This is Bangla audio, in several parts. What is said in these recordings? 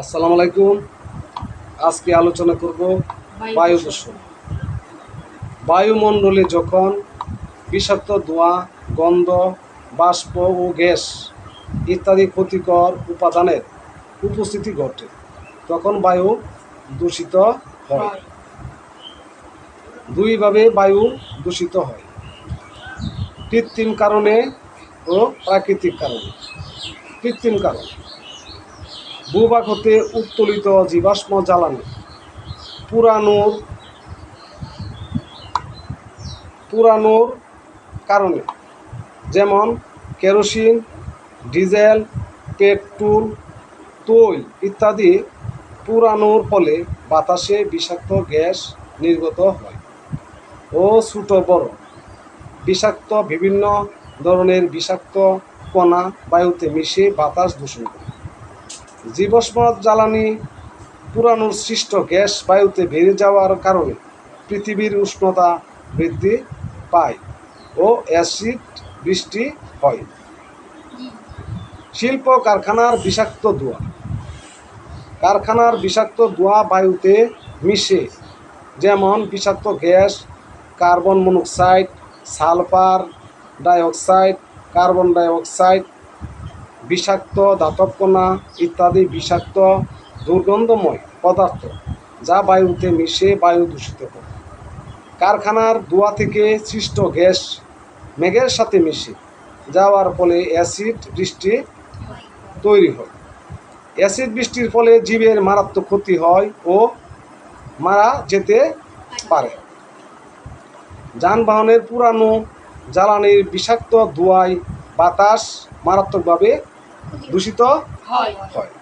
আসসালামু আলাইকুম। আজকে আলোচনা করব বায়ু দূষণ। বায়ুমণ্ডলে যখন বিষাক্ত ধোঁয়া, গন্ধ, বাষ্প ও গ্যাস ইত্যাদি ক্ষতিকর উপাদানের উপস্থিতি ঘটে, তখন বায়ু দূষিত হয়। দুইভাবে বায়ু দূষিত হয়। কৃত্রিম কারণে ও প্রাকৃতিক কারণে। কৃত্রিম কারণ। ভূভাগ হতে উত্তোলিত জীবাশ্ম জ্বালানি। পুরানোর পুরানোর কারণে, যেমন কেরোসিন, ডিজেল, পেট্রোল, তৈল ইত্যাদি পুরানোর ফলে বাতাসে বিষাক্ত গ্যাস নির্গত হয় ও ছোট বড়। বিষাক্ত বিভিন্ন ধরনের বিষাক্ত কণা বায়ুতে মিশে বাতাস দূষণ করে। জীবাশ্ম জ্বালানি পুরানোর সৃষ্ট গ্যাস বায়ুতে বেড়ে যাওয়ার কারণে পৃথিবীর উষ্ণতা বৃদ্ধি পায় ও অ্যাসিড বৃষ্টি হয়। শিল্প কারখানার বিষাক্ত ধোঁয়া। কারখানার বিষাক্ত ধোঁয়া বায়ুতে মিশে, যেমন বিষাক্ত gas, carbon monoxide, sulphur dioxide, carbon dioxide বিষাক্ত ধাতব কণা ইত্যাদি বিষাক্ত দুর্গন্ধময় পদার্থ যা বায়ুতে মিশে বায়ু দূষিত করে। কারখানার ধোঁয়া থেকে সৃষ্ট গ্যাস মেঘের সাথে মিশে, যাওয়ার ফলে অ্যাসিড বৃষ্টি তৈরি হয়। অ্যাসিড বৃষ্টির ফলে জীবের মারাত্মক ক্ষতি হয় ও মারা যেতে পারে। যানবাহনের পুরানো জ্বালানির বিষাক্ত ধোঁয়ায় বাতাস মারাত্মকভাবে দূষিত হয়।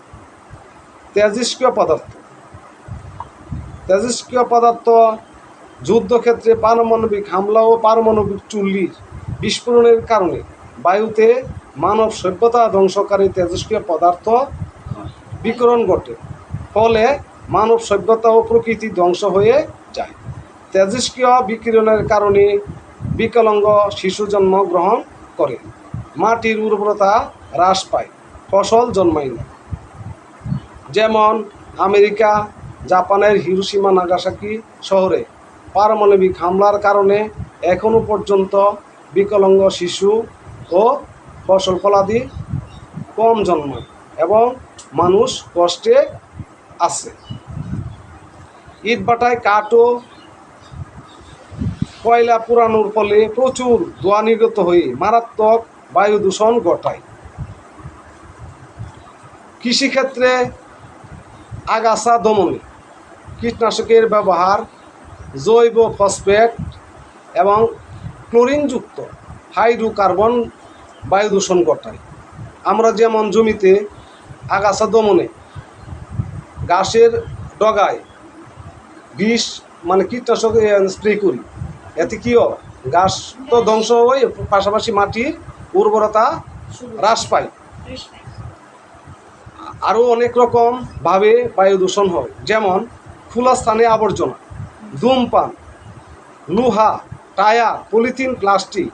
তেজস্ক্রিয় পদার্থ। তেজস্ক্রিয় পদার্থ যুদ্ধক্ষেত্রে পারমাণবিক হামলা ও পারমাণবিক চুল্লির বিস্ফোরণের কারণে বায়ুতে মানব সভ্যতা ধ্বংসকারী তেজস্ক্রিয় পদার্থ বিকরণ ঘটে ফলে মানব সভ্যতা ও প্রকৃতি ধ্বংস হয়ে যায়। তেজস্ক্রিয় বিকিরণের কারণে বিকলাঙ্গ শিশু জন্মগ্রহণ করে। মাটির উর্বরতা হ্রাস পায়, ফসল জন্মায় না। যেমন আমেরিকা, জাপানের হিরোসীমা নাগাসাকি শহরে পারমাণবিক হামলার কারণে এখনও পর্যন্ত বিকলাঙ্গ শিশু ও ফসল ফলাদি কম জন্মায় এবং মানুষ কষ্টে আছে। ইটভাটায় কাঠ ও কয়লা পুরানোর ফলে প্রচুর ধোঁয়া নির্গত হয়ে মারাত্মক বায়ু দূষণ ঘটায়। কৃষিক্ষেত্রে আগাছা দমনে কীটনাশকের ব্যবহার জৈব ফসফেট এবং ক্লোরিনযুক্ত হাইড্রোকার্বন বায়ু দূষণ ঘটায়। আমরা যেমন জমিতে আগাছা দমনে গাছের ডগায় বিষ মানে কীটনাশক স্প্রে করি, এতে কী হয়? গাছ তো ধ্বংস হয় পাশাপাশি মাটির উর্বরতা হ্রাস পায়। আরও অনেক রকম ভাবে বায়ু দূষণ হয়। যেমন খোলা স্থানে আবর্জনা ধূমপান লোহা টায়ার পলিথিন প্লাস্টিক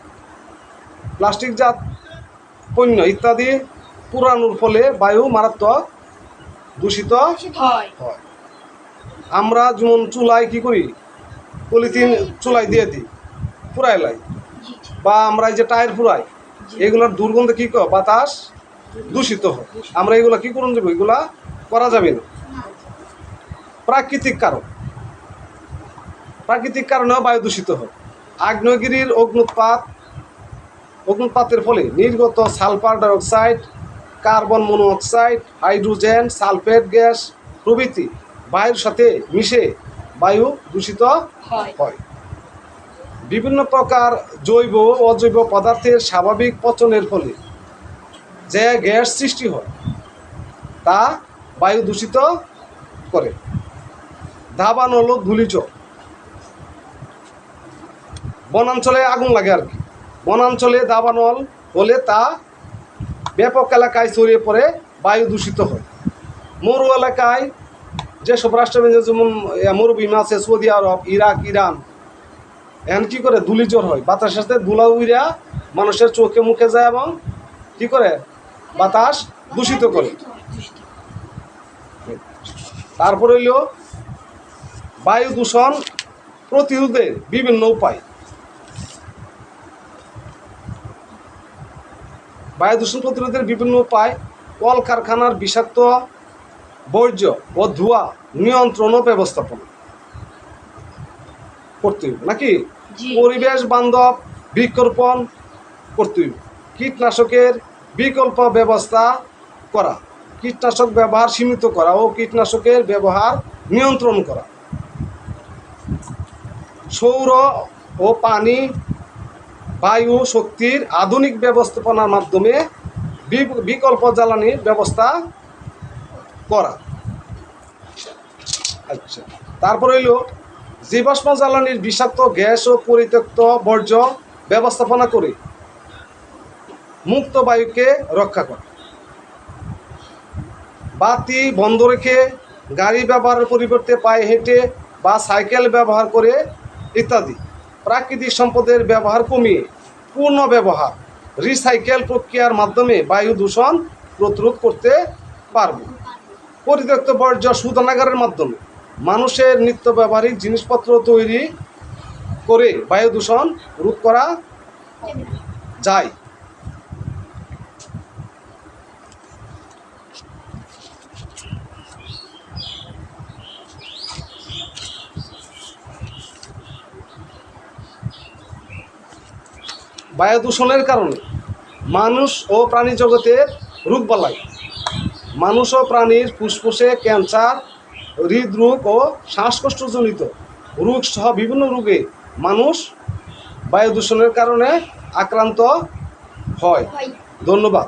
প্লাস্টিকজাত পণ্য ইত্যাদি পুরানোর ফলে বায়ু মারাত্মক দূষিত হয়। হয়। আমরা যেমন চুলায় কি করি? পলিথিন চুলায় দিয়ে দিই পুরাই লাই। বা আমরা এই যে টায়ার পুরাই এগুলোর দুর্গন্ধে কী বাতাস? দূষিত হয় আমরা এগুলো কি করুন যাব? এগুলা করা যাবে না। প্রাকৃতিক কারণ। প্রাকৃতিক কারণেও বায়ু দূষিত হয় আগ্নেয়গিরির অগ্নুৎপাত অগ্নুৎপাতের ফলে নির্গত sulphur dioxide carbon monoxide hydrogen sulphate gas প্রভৃতি বায়ুর সাথে মিশে বায়ু দূষিত হয়। বিভিন্ন প্রকার জৈব ও অজৈব পদার্থের স্বাভাবিক পচনের ফলে যে গ্যাস সৃষ্টি হয়, তা বায়ু দূষিত করে। ধাবান হলো ধূলিচ বনাঞ্চলে আগুন লাগে আর কি। বনাঞ্চলে দাবানল হলে তা ব্যাপক এলাকায় ছড়িয়ে পড়ে, বায়ু দূষিত হয়। মরু এলাকায় যেসব রাষ্ট্রবিন্দু যেমন মরুভূমি আছে, সৌদি আরব, ইরাক, ইরান এখন কি করে? ধুলি জ্বর হয়। বাতাসের সাথে ধুলা উইরা মানুষের চোখে মুখে যায় এবং কি করে? বাতাস দূষিত করে। তারপর হইল বায়ু দূষণ প্রতিরোধের বিভিন্ন উপায়। বায়ু দূষণ প্রতিরোধের বিভিন্ন উপায়, কলকারখানার বিষাক্ত বর্জ্য ও ধোঁয়া নিয়ন্ত্রণ ও ব্যবস্থাপনা। করতে হইব নাকি? পরিবেশ বান্ধব বৃক্ষরোপণ করতে হইব। কীটনাশকের বিকল্প ব্যবস্থা করা কীটনাশক ব্যবহার সীমিত করা ও কীটনাশকের ব্যবহার নিয়ন্ত্রণ করা। সৌর ও পানি বায়ু শক্তির আধুনিক ব্যবস্থাপনার মাধ্যমে বিকল্প জ্বালানির ব্যবস্থা করা। আচ্ছা তারপর হইল জীবাশ্ম জ্বালানির বিষাক্ত গ্যাস ও পরিত্যক্ত বর্জ্য ব্যবস্থাপনা করে মুক্ত বায়ুকে রক্ষা করে। বাতি বন্ধ রেখে গাড়ি ব্যবহারের পরিবর্তে পায়ে হেঁটে বা সাইকেল ব্যবহার করে ইত্যাদি। প্রাকৃতিক সম্পদের ব্যবহার কমিয়ে পূর্ণ ব্যবহার, রিসাইকেল প্রক্রিয়ার মাধ্যমে বায়ু দূষণ প্রতিরোধ করতে পারব। পরিত্যক্ত বর্জ্য শোধনাগারের মাধ্যমে মানুষের নিত্য ব্যবহারিক জিনিসপত্র তৈরি করে বায়ু দূষণ রোধ করা যায়। বায়ু দূষণের কারণে মানুষ ও প্রাণী জগতের রোগবালাই মানুষ ও প্রাণীর ফুসফুসে ক্যান্সার হৃদরোগ ও শ্বাসকষ্টজনিত রোগ সহ বিভিন্ন রোগে মানুষ বায়ু দূষণের কারণে আক্রান্ত হয়। হয়। ধন্যবাদ।